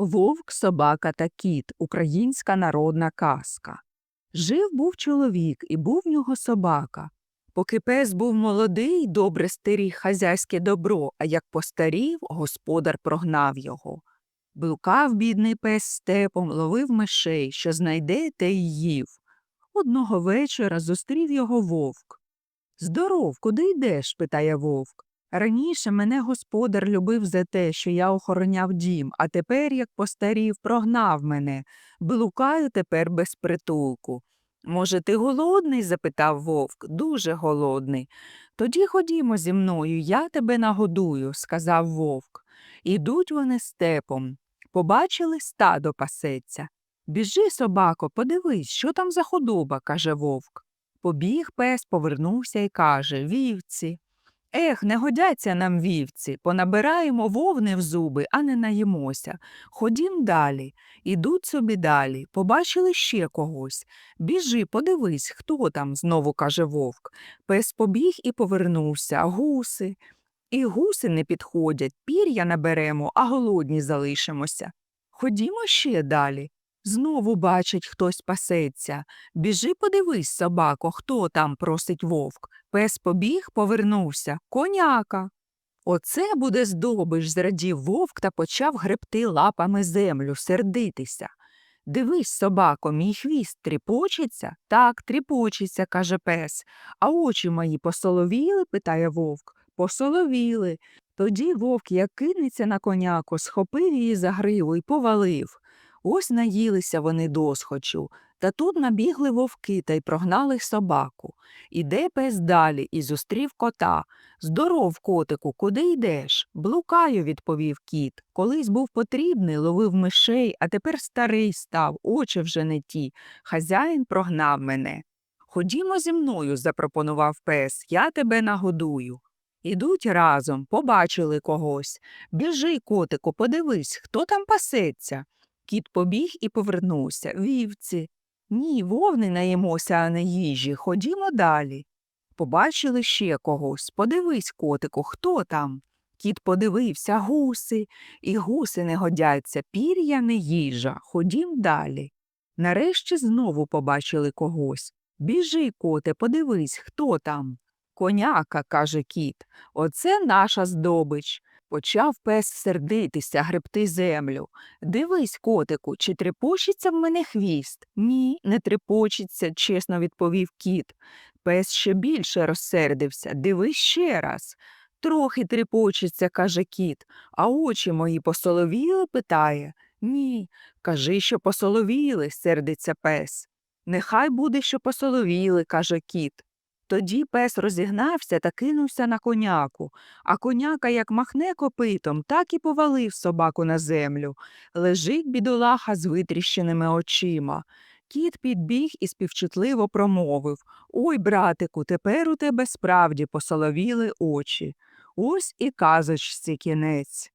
Вовк, собака та кіт українська народна казка. Жив був чоловік, і був в нього собака. Поки пес був молодий, добре стеріг хазяйське добро, а як постарів, господар прогнав його. Блукав бідний пес степом, ловив мишей, що знайде, те й їв. Одного вечора зустрів його вовк. Здоров, куди йдеш? питає вовк. Раніше мене господар любив за те, що я охороняв дім, а тепер, як постарів, прогнав мене. Блукаю тепер без притулку. Може, ти голодний? запитав вовк. Дуже голодний. Тоді ходімо зі мною, я тебе нагодую, сказав вовк. Ідуть вони степом. Побачили стадо пасеться. Біжи, собако, подивись, що там за худоба, каже вовк. Побіг пес, повернувся і каже Вівці. Ех, не годяться нам вівці, понабираємо вовни в зуби, а не наїмося. Ходім далі. Ідуть собі далі, побачили ще когось. Біжи, подивись, хто там, знову каже вовк. Пес побіг і повернувся, гуси. І гуси не підходять, пір'я наберемо, а голодні залишимося. Ходімо ще далі. Знову бачить, хтось пасеться. Біжи, подивись, собако, хто там, просить вовк. Пес побіг, повернувся. Коняка. Оце буде здобич, зрадів вовк та почав гребти лапами землю, сердитися. Дивись, собако, мій хвіст тріпочеться? Так, тріпочеться, каже пес. А очі мої посоловіли? питає вовк. Посоловіли. Тоді вовк, як кинеться на коняку, схопив її за гриву і повалив. Ось наїлися вони досхочу. Та тут набігли вовки та й прогнали собаку. Іде пес далі і зустрів кота. Здоров, котику, куди йдеш? Блукаю, відповів кіт. Колись був потрібний, ловив мишей, а тепер старий став, очі вже не ті. Хазяїн прогнав мене. Ходімо зі мною, запропонував пес, я тебе нагодую. Ідуть разом, побачили когось. Біжи, котику, подивись, хто там пасеться. Кіт побіг і повернувся. Вівці. Ні, вовни наїмося, а не їжі. Ходімо далі. Побачили ще когось. Подивись, котику, хто там. Кіт подивився гуси, і гуси не годяться, пір'я не їжа. Ходім далі. Нарешті знову побачили когось. Біжи, коте, подивись, хто там. Коняка, каже кіт, оце наша здобич. Почав пес сердитися, гребти землю. Дивись, котику, чи трепочеться в мене хвіст? Ні, не трепочеться, чесно відповів кіт. Пес ще більше розсердився. Дивись ще раз. Трохи трепочеться, каже кіт, а очі мої посоловіли? питає. Ні. Кажи, що посоловіли, сердиться пес. Нехай буде, що посоловіли, каже кіт. Тоді пес розігнався та кинувся на коняку, а коняка як махне копитом, так і повалив собаку на землю. Лежить бідолаха з витріщеними очима. Кіт підбіг і співчутливо промовив Ой, братику, тепер у тебе справді посоловіли очі. Ось і казочці кінець.